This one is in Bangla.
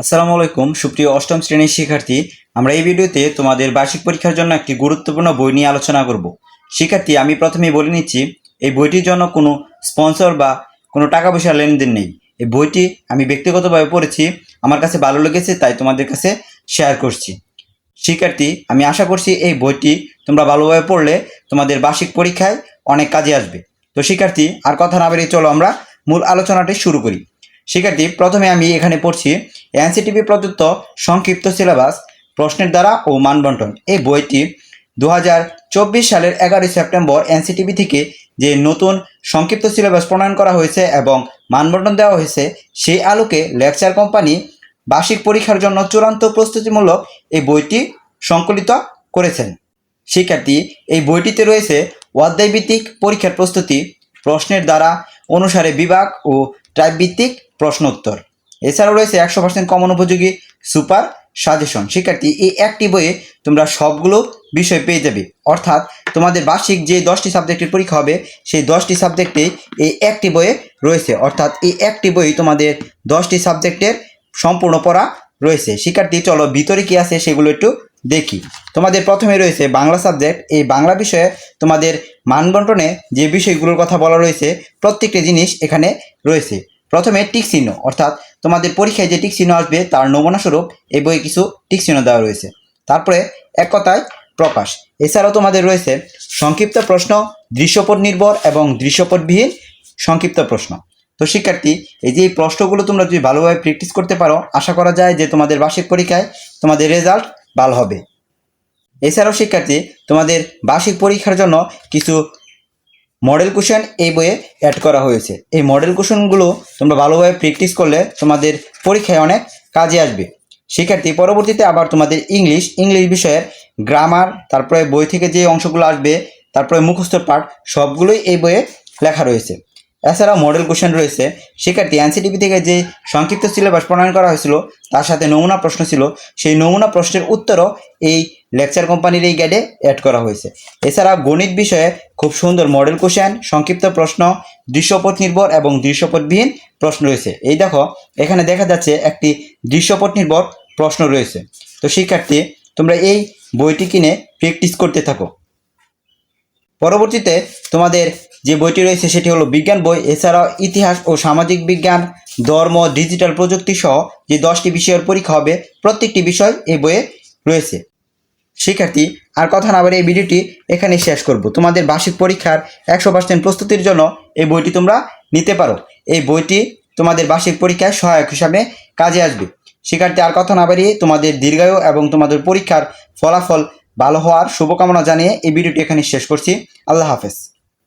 আসসালামু আলাইকুম, সুপ্রিয় অষ্টম শ্রেণির শিক্ষার্থী, আমরা এই ভিডিওতে তোমাদের বার্ষিক পরীক্ষার জন্য একটি গুরুত্বপূর্ণ বই নিয়ে আলোচনা করব। শিক্ষার্থী, আমি প্রথমেই বলে নিচ্ছি, এই বইটির জন্য কোনো স্পন্সর বা কোনো টাকা পয়সা লেনদেন নেই। এই বইটি আমি ব্যক্তিগতভাবে পড়েছি, আমার কাছে ভালো লেগেছে, তাই তোমাদের কাছে শেয়ার করছি। শিক্ষার্থী, আমি আশা করছি এই বইটি তোমরা ভালোভাবে পড়লে তোমাদের বার্ষিক পরীক্ষায় অনেক কাজে আসবে। তো শিক্ষার্থী, আর কথা না বেরিয়ে চলো আমরা মূল আলোচনাটি শুরু করি। শিক্ষার্থী, প্রথমে আমি এখানে পড়ছি এনসিটিভি প্রদত্ত সংক্ষিপ্ত সিলেবাস প্রশ্নের দ্বারা ও মানবন্টন। এই বইটি দু হাজার চব্বিশ সালের এগারোই সেপ্টেম্বর এনসিটিভি থেকে যে নতুন সংক্ষিপ্ত সিলেবাস প্রণয়ন করা হয়েছে এবং মানবন্টন দেওয়া হয়েছে, সেই আলোকে লেকচার কোম্পানি বার্ষিক পরীক্ষার জন্য চূড়ান্ত প্রস্তুতিমূলক এই বইটি সংকলিত করেছেন। শিক্ষার্থী, এই বইটিতে রয়েছে অধ্যায়ভিত্তিক পরীক্ষার প্রস্তুতি, প্রশ্নের দ্বারা অনুসারে বিভাগ ও টাইপ ভিত্তিক প্রশ্ন উত্তর এছাড়াও রয়েছে একশো পার্সেন্ট কমন উপযোগী সুপার সাজেশন শিক্ষার্থী, এই একটি বইয়ে তোমরা সবগুলো বিষয় পেয়ে যাবে। অর্থাৎ তোমাদের বার্ষিক যে দশটি সাবজেক্টের পরীক্ষা হবে, সেই দশটি সাবজেক্টে এই একটি বইয়ে রয়েছে। অর্থাৎ এই একটি বই তোমাদের দশটি সাবজেক্টের সম্পূর্ণ পড়া রয়েছে। শিক্ষার্থী, চলো ভিতরে কি আছে সেগুলো একটু দেখি। তোমাদের প্রথমে রয়েছে বাংলা সাবজেক্ট। এই বাংলা বিষয়ে তোমাদের মানবন্টনে যে বিষয়গুলোর কথা বলা রয়েছে, প্রত্যেকটি জিনিস এখানে রয়েছে। প্রথমে টিক চিহ্ন, অর্থাৎ তোমাদের পরীক্ষায় যে টিক চিহ্ন আসবে, তার নমুনা স্বরূপ এই বইয়ে কিছু টিক চিহ্ন দেওয়া রয়েছে। তারপরে এক কথায় প্রকাশ। এছাড়াও তোমাদের রয়েছে সংক্ষিপ্ত প্রশ্ন, দৃশ্যপট নির্ভর এবং দৃশ্যপটবিহীন সংক্ষিপ্ত প্রশ্ন। তো শিক্ষার্থী, এই যে প্রশ্নগুলো তোমরা যদি ভালোভাবে প্র্যাকটিস করতে পারো, আশা করা যায় যে তোমাদের বার্ষিক পরীক্ষায় তোমাদের রেজাল্ট ভালো হবে। এছাড়াও শিক্ষার্থী, তোমাদের বার্ষিক পরীক্ষার জন্য কিছু মডেল কোশ্চেন এই বইয়ে অ্যাড করা হয়েছে। এই মডেল কোশ্চেনগুলো তোমরা ভালোভাবে প্র্যাকটিস করলে তোমাদের পরীক্ষায় অনেক কাজে আসবে। শিক্ষার্থী, পরবর্তীতে আবার তোমাদের ইংলিশ ইংলিশ বিষয়ের গ্রামার তারপরে বই থেকে যে অংশগুলো আসবে, তারপরে মুখস্থ পাঠ, সবগুলোই এই বইয়ে লেখা রয়েছে। এছাড়াও মডেল কোশ্চেন রয়েছে। শিক্ষার্থী এনসিটিভি থেকে যে সংক্ষিপ্ত সিলেবাস প্রণয়ন করা হয়েছিল, তার সাথে নমুনা প্রশ্ন ছিল। সেই নমুনা প্রশ্নের উত্তরও এই লেকচার কোম্পানির এই গাইডে অ্যাড করা হয়েছে। এছাড়া গণিত বিষয়ে খুব সুন্দর মডেল কোশ্চেন সংক্ষিপ্ত প্রশ্ন, দৃশ্যপট নির্ভর এবং দৃশ্যপটবিহীন প্রশ্ন রয়েছে। এই দেখো, এখানে দেখা যাচ্ছে একটি দৃশ্যপট নির্ভর প্রশ্ন রয়েছে। তো শিক্ষার্থী, তোমরা এই বইটি কিনে প্র্যাকটিস করতে থাকো। পরবর্তীতে তোমাদের যে বইটি রয়েছে সেটি হলো বিজ্ঞান বই। এছাড়াও ইতিহাস ও সামাজিক বিজ্ঞান, ধর্ম ডিজিটাল প্রযুক্তি সহ যে দশটি বিষয়ের পরীক্ষা হবে, প্রত্যেকটি বিষয় এই বইয়ে রয়েছে। শিক্ষার্থী, আর কথা না বলে এই ভিডিওটি এখানে শেষ করব। তোমাদের বার্ষিক পরীক্ষার একশো পার্সেন্ট প্রস্তুতির জন্য এই বইটি তোমরা নিতে পারো। এই বইটি তোমাদের বার্ষিক পরীক্ষায় সহায়ক হিসাবে কাজে আসবে। শিক্ষার্থী, আর কথা না বাড়িয়ে তোমাদের দীর্ঘায়ু এবং তোমাদের পরীক্ষার ফলাফল ভালো হওয়ার শুভকামনা জানিয়ে এই ভিডিওটি এখানে শেষ করছি। আল্লাহ হাফেজ।